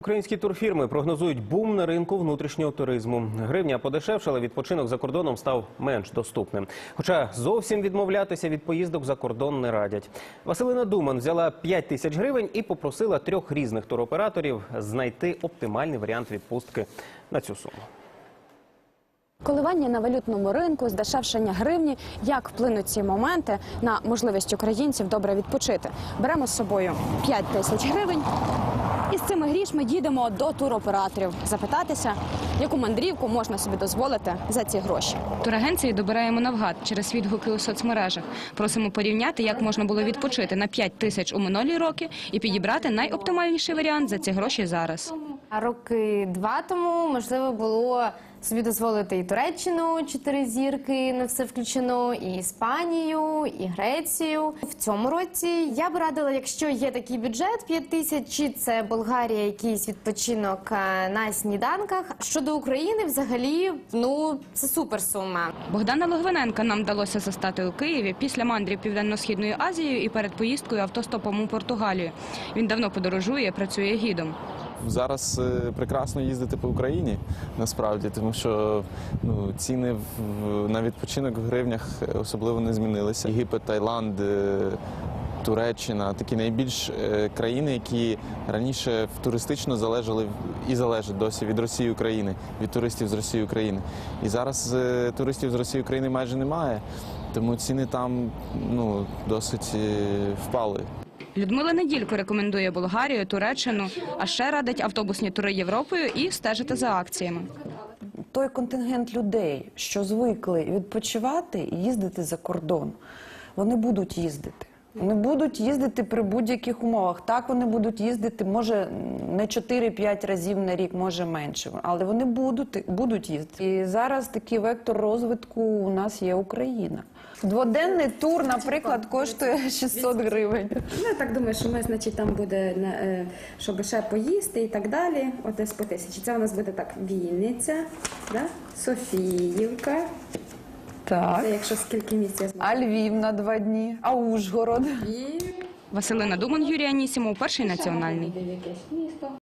Українські турфірми прогнозують бум на ринку внутрішнього туризму. Гривня подешевшала, відпочинок за кордоном став менш доступним. Хоча зовсім відмовлятися від поїздок за кордон не радять. Василина Думан взяла 5 тисяч гривень і попросила трьох різних туроператорів знайти оптимальний варіант відпустки на цю суму. Коливання на валютному ринку, здешевшення гривні. Як вплинуть ці моменти на можливість українців добре відпочити? Беремо з собою 5 тисяч гривень. І з цими грішми їдемо до туроператорів запитатися, яку мандрівку можна собі дозволити за ці гроші. Турагенції добираємо навгад через відгуки у соцмережах. Просимо порівняти, як можна було відпочити на 5 тисяч у минулі роки і підібрати найоптимальніший варіант за ці гроші зараз. А роки два тому можливо було собі дозволити і Туреччину чотири зірки на все включено, і Іспанію, і Грецію. В цьому році я б радила, якщо є такий бюджет 5 тисяч, чи це Болгарія, якийсь відпочинок е, на сніданках. Щодо України, взагалі, ну це супер сума. Богдана Логвиненка нам вдалося застати у Києві після мандрів Південно-Східною Азією і перед поїздкою автостопом у Португалію. Він давно подорожує, працює гідом. Зараз е, прекрасно їздити по Україні насправді, тому що ну, ціни в, на відпочинок в гривнях особливо не змінилися. Єгипет, Таїланд, е, Туреччина такі найбільш е, країни, які раніше туристично залежали і залежать досі від Росії України, від туристів з Росії України. І зараз е, туристів з Росії України майже немає, тому ціни там ну, досить е, впали. Людмила Неділько рекомендує Болгарію, Туреччину, а ще радить автобусні тури Європою і стежити за акціями. той контингент людей, що звикли відпочивати і їздити за кордон, вони будуть їздити. Вони будуть їздити при будь-яких умовах. Так, вони будуть їздити, може не 4-5 разів на рік, може менше, але вони будуть, будуть їздити. І зараз такий вектор розвитку у нас є Україна. Дводенний тур, наприклад, коштує 600 гривень. Ну, я так думаю, що ми, значить, там буде, е, щоб ще поїсти і так далі. От десь по тисячі. Це у нас буде так Вінниця, да? Софіївка. Так. Це якщо скільки місяців. А Львів на два дні, а Ужгород. І Василина Думан, Юрій Анісімов, перший національний. якесь місто.